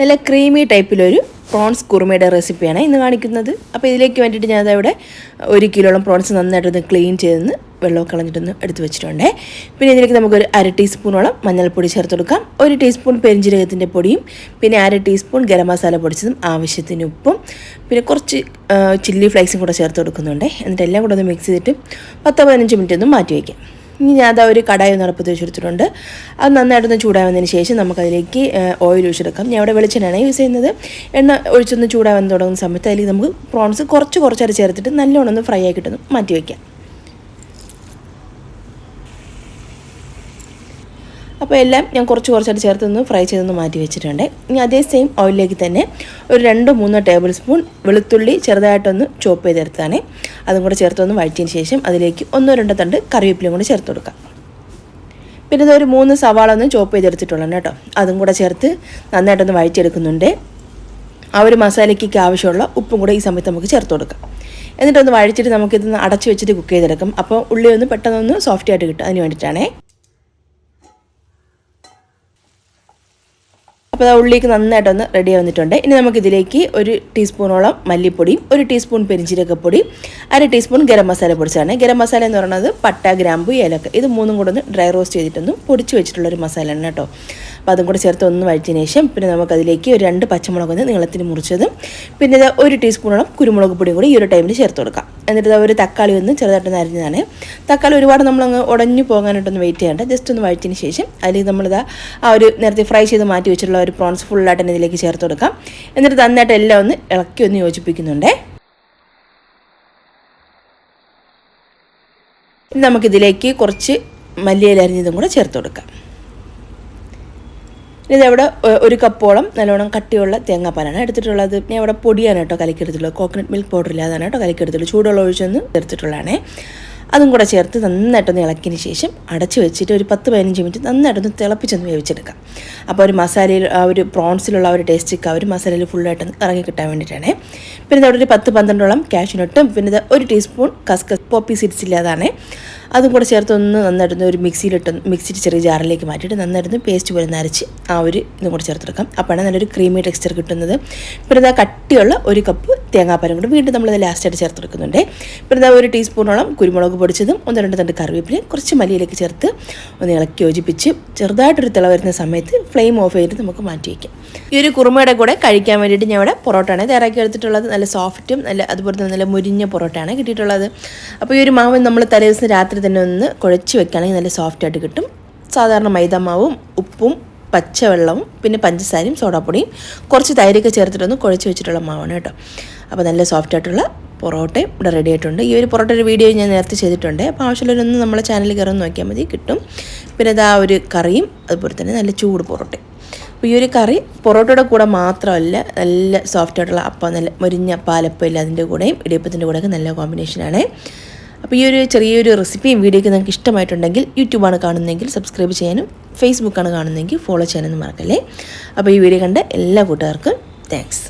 നല്ല creamy ടൈപ്പിലൊരു prawns കുറുമയുടെ റെസിപ്പിയാണ് ഇന്ന് കാണിക്കുന്നത്. അപ്പോൾ ഇതിലേക്ക് വേണ്ടിയിട്ട് ഞാൻ ഇവിടെ ഒരു കിലോളം പ്രോൺസ് നന്നായിട്ടൊന്ന് ക്ലീൻ ചെയ്തൊന്ന് വെള്ളം കളഞ്ഞിട്ടൊന്ന് എടുത്ത് വെച്ചിട്ടുണ്ട്. പിന്നെ ഇതിലേക്ക് നമുക്കൊരു അര ടീസ്പൂണോളം മഞ്ഞൾപ്പൊടി ചേർത്ത് കൊടുക്കാം. ഒരു ടീസ്പൂൺ പെരിഞ്ജീരകത്തിന്റെ പൊടിയും പിന്നെ അര ടീസ്പൂൺ ഗരം മസാല പൊടിച്ചതും ആവശ്യത്തിന് ഉപ്പും പിന്നെ കുറച്ച് ചില്ലി ഫ്ലേക്സും കൂടെ ചേർത്ത് കൊടുക്കുന്നുണ്ട്. എന്നിട്ട് എല്ലാം കൂടെ ഒന്ന് മിക്സ് ചെയ്തിട്ട് പത്തോ പതിനഞ്ച് മിനിറ്റ് ഒന്ന് മാറ്റി വയ്ക്കാം ഇനി ഞാൻ അതാ ഒരു കടായി ഒന്ന് അടുപ്പത്ത് വെച്ചെടുത്തിട്ടുണ്ട്. അത് നന്നായിട്ടൊന്ന് ചൂടായി വന്നതിന് ശേഷം നമുക്കതിലേക്ക് ഓയിൽ ഒഴിച്ചെടുക്കാം. ഞാൻ ഇവിടെ വെളിച്ചെണ്ണയാണ് യൂസ് ചെയ്യുന്നത്. എണ്ണ ഒഴിച്ചൊന്ന് ചൂടായി വന്ന് തുടങ്ങുന്ന സമയത്ത് അതിലേക്ക് നമുക്ക് പ്രോൺസ് കുറച്ച് കുറച്ചായിട്ട് ചേർത്തിട്ട് നല്ലോണം ഒന്ന് ഫ്രൈ ആക്കിയിട്ടൊന്ന് മാറ്റി വയ്ക്കാം അപ്പോൾ എല്ലാം ഞാൻ കുറച്ച് കുറച്ചായിട്ട് ചേർത്തൊന്ന് ഫ്രൈ ചെയ്തൊന്ന് മാറ്റി വെച്ചിട്ടുണ്ട്. ഇനി അതേ സെയിം ഓയിലിലേക്ക് തന്നെ ഒരു രണ്ടോ മൂന്നോ ടേബിൾ സ്പൂൺ വെളുത്തുള്ളി ചെറുതായിട്ടൊന്ന് ചോപ്പ് ചെയ്തെടുത്താണ് അതും കൂടെ ചേർത്തൊന്ന് വഴറ്റിയതിന് ശേഷം അതിലേക്ക് ഒന്നോ രണ്ടോ തണ്ട് കറിവേപ്പിലയും കൂടെ ചേർത്ത് കൊടുക്കാം. പിന്നെ ഇതൊരു മൂന്ന് സവാള ഒന്ന് ചോപ്പ് ചെയ്തെടുത്തിട്ടുള്ളതാണ് കേട്ടോ. അതും കൂടെ ചേർത്ത് നന്നായിട്ടൊന്ന് വഴറ്റിയെടുക്കുന്നുണ്ട്. ആ ഒരു മസാലയ്ക്ക് ആവശ്യമുള്ള ഉപ്പും കൂടെ ഈ സമയത്ത് നമുക്ക് ചേർത്ത് കൊടുക്കാം. എന്നിട്ടൊന്ന് വഴിച്ചിട്ട് നമുക്കിതൊന്ന് അടച്ചു വെച്ചിട്ട് കുക്ക് ചെയ്തെടുക്കും. അപ്പോൾ ഉള്ളി ഒന്ന് പെട്ടെന്നൊന്ന് സോഫ്റ്റ് ആയിട്ട് കിട്ടും. അതിന് വേണ്ടിയിട്ടാണേ. അപ്പോൾ ആ ഉള്ളിക്ക് നന്നായിട്ടൊന്ന് റെഡി വന്നിട്ടുണ്ട് ഇനി നമുക്കിതിലേക്ക് ഒരു ടീസ്പൂണോളം മല്ലിപ്പൊടിയും ഒരു ടീസ്പൂൺ പെരിഞ്ചീരകപ്പൊടി അര ടീസ്പൂൺ ഗരം മസാല പൊടിച്ചാണ് ഗരം മസാല എന്ന് പറയുന്നത് പട്ട ഗ്രാമ്പു ഏലക്ക. ഇത് മൂന്നും കൂടെ ഒന്ന് ഡ്രൈ റോസ്റ്റ് ചെയ്തിട്ടൊന്ന് പൊടിച്ച് വെച്ചിട്ടുള്ളൊരു മസാലയാണ് കേട്ടോ. അപ്പോൾ അതും കൂടെ ചേർത്ത് ഒന്ന് വഴിച്ചതിന് ശേഷം പിന്നെ നമുക്കതിലേക്ക് ഒരു രണ്ട് പച്ചമുളക് ഒന്ന് നീളത്തിൽ മുറിച്ചതും പിന്നെ ഇത് ഒരു ടീസ്പൂണോളം കുരുമുളക് പൊടിയും കൂടി ഈ ഒരു ടൈമിൽ ചേർത്ത് കൊടുക്കാം. എന്നിട്ട് ഒരു തക്കാളി ഒന്ന് ചെറുതായിട്ട് അരിഞ്ഞതാണ്. തക്കാളി ഒരുപാട് നമ്മളങ്ങ് ഉടഞ്ഞു പോകാനായിട്ടൊന്ന് വെയിറ്റ് ചെയ്യേണ്ട. ജസ്റ്റ് ഒന്ന് വഴിച്ചതിന് ശേഷം അതിലേക്ക് നമ്മളിതാ ആ ഒരു നേരത്തെ ഫ്രൈ ചെയ്ത് മാറ്റി വെച്ചിട്ടുള്ള ഒരു പ്രോൺസ് ഫുള്ളായിട്ട് തന്നെ ഇതിലേക്ക് ചേർത്ത് കൊടുക്കാം. എന്നിട്ട് നന്നായിട്ട് എല്ലാം ഒന്ന് ഇളക്കി ഒന്ന് യോജിപ്പിക്കുന്നുണ്ട്. നമുക്കിതിലേക്ക് കുറച്ച് മല്ലിയിലരിഞ്ഞതും കൂടെ ചേർത്ത് കൊടുക്കാം. ഇതവിടെ ഒരു കപ്പോളം നല്ലോണം കട്ടിയുള്ള തേങ്ങാപ്പാലാണ് എടുത്തിട്ടുള്ളത്. ഞാൻ അവിടെ പൊടിയാണ് കേട്ടോ കലക്കിയെടുത്തുള്ളത് കോക്കനട്ട് മിൽക്ക് പൗഡർ ഇല്ലാതാണ് കേട്ടോ കലക്കിയെടുത്തുള്ളത് ചൂടുള്ള ഒഴിച്ചൊന്ന് എടുത്തിട്ടുള്ളതാണേ അതും കൂടെ ചേർത്ത് നന്നായിട്ടൊന്ന് ഇളക്കിയതിന് ശേഷം അടച്ച് വെച്ചിട്ട് ഒരു പത്ത് പതിനഞ്ച് മിനിറ്റ് നന്നായിട്ടൊന്ന് തിളപ്പിച്ചൊന്ന് വേവിച്ചെടുക്കാം. അപ്പോൾ ഒരു മസാലയിൽ ആ ഒരു പ്രോൺസിലുള്ള ഒരു ടേസ്റ്റൊക്കെ ആ ഒരു മസാലയിൽ ഫുള്ളായിട്ടൊന്ന് ഇറങ്ങി കിട്ടാൻ വേണ്ടിയിട്ടാണ്. പിന്നെ അവിടെ ഒരു പത്ത് പന്ത്രണ്ടോളം കാഷ്യൂനട്ടും പിന്നെ ഒരു ടീസ്പൂൺ കസ്കസ് പോപ്പി സീഡ്സ് ഇല്ലാതാണ് അതും കൂടെ ചേർത്ത് ഒന്ന് നന്നായിട്ടൊന്ന് ഒരു മിക്സിയിലിട്ട് മിക്സിയിട്ട് ചെറിയ ജാറിലേക്ക് മാറ്റിയിട്ട് നന്നായിട്ടൊന്ന് പേസ്റ്റ് പോലെ നരച്ച് ആ ഒരു ഇതും കൂടെ ചേർത്തെടുക്കാം. അപ്പോഴാണ് നല്ലൊരു ക്രീമി ടെക്സ്ചർ കിട്ടുന്നത്. പിന്നെ ഇതാ കട്ടിയുള്ള ഒരു കപ്പ് തേങ്ങാപ്പാലും കൂടെ വീണ്ടും നമ്മളിത് ലാസ്റ്റായിട്ട് ചേർത്തെടുക്കുന്നുണ്ട് പിന്നെ ഒരു ടീസ്പൂണോളം കുരുമുളക് പൊടിച്ചതും ഒന്ന് രണ്ട് തണ്ട് കറിവേപ്പിലയും കുറച്ച് മല്ലിയിലേക്ക് ചേർത്ത് ഒന്ന് ഇളക്കി യോജിപ്പിച്ച് ചെറുതായിട്ടൊരു തിള വരുന്ന സമയത്ത് ഫ്ലെയിം ഓഫ് ചെയ്തിട്ട് നമുക്ക് മാറ്റി വയ്ക്കാം ഈ ഒരു കുറുമയുടെ കൂടെ കഴിക്കാൻ വേണ്ടിയിട്ട് ഞാൻ ഇവിടെ പൊറോട്ടയാണ് തയ്യാറാക്കി എടുത്തിട്ടുള്ളത്. നല്ല സോഫ്റ്റും നല്ല അതുപോലെ തന്നെ നല്ല മുരിഞ്ഞ പൊറോട്ടയാണ് കിട്ടിയിട്ടുള്ളത്. അപ്പോൾ ഈ ഒരു മാവ് നമ്മൾ തലേദിവസം രാത്രി തന്നെ ഒന്ന് കുഴച്ച് വെക്കുകയാണെങ്കിൽ നല്ല സോഫ്റ്റായിട്ട് കിട്ടും. സാധാരണ മൈദമാവും ഉപ്പും പച്ചവെള്ളവും പിന്നെ പഞ്ചസാരയും സോഡാപ്പൊടിയും കുറച്ച് തൈരൊക്കെ ചേർത്തിട്ടൊന്ന് കുഴച്ച് വെച്ചിട്ടുള്ള മാവാണ് കേട്ടോ. അപ്പോൾ നല്ല സോഫ്റ്റ് ആയിട്ടുള്ള പൊറോട്ടയും ഇവിടെ റെഡി ആയിട്ടുണ്ട്. ഈ ഒരു പൊറോട്ടയുടെ വീഡിയോ ഞാൻ നേരത്തെ ചെയ്തിട്ടുണ്ട്. അപ്പോൾ ആവശ്യമുള്ളവരൊന്ന് നമ്മളെ ചാനലിൽ കയറി നോക്കിയാൽ മതി കിട്ടും. പിന്നെ ഇതാ ഒരു കറിയും അതുപോലെ തന്നെ നല്ല ചൂട് പൊറോട്ടയും. അപ്പോൾ ഈ ഒരു കറി പൊറോട്ടയുടെ കൂടെ മാത്രമല്ല നല്ല സോഫ്റ്റ് ആയിട്ടുള്ള അപ്പം നല്ല മുരിഞ്ഞ പാലപ്പം അതിന്റെ കൂടെയും ഇടിയപ്പത്തിന്റെ കൂടെയൊക്കെ നല്ല കോമ്പിനേഷനാണ് അപ്പോൾ ഈ ഒരു ചെറിയൊരു റെസിപ്പിയും വീഡിയോയ്ക്ക് നിങ്ങൾക്ക് ഇഷ്ടമായിട്ടുണ്ടെങ്കിൽ യൂട്യൂബാണ് കാണുന്നതെങ്കിൽ സബ്സ്ക്രൈബ് ചെയ്യാനും ഫേസ്ബുക്കാണ് കാണുന്നതെങ്കിൽ ഫോളോ ചെയ്യാനൊന്നും മറക്കല്ലേ? അപ്പോൾ ഈ വീഡിയോ കണ്ട എല്ലാ കൂട്ടുകാർക്കും താങ്ക്സ്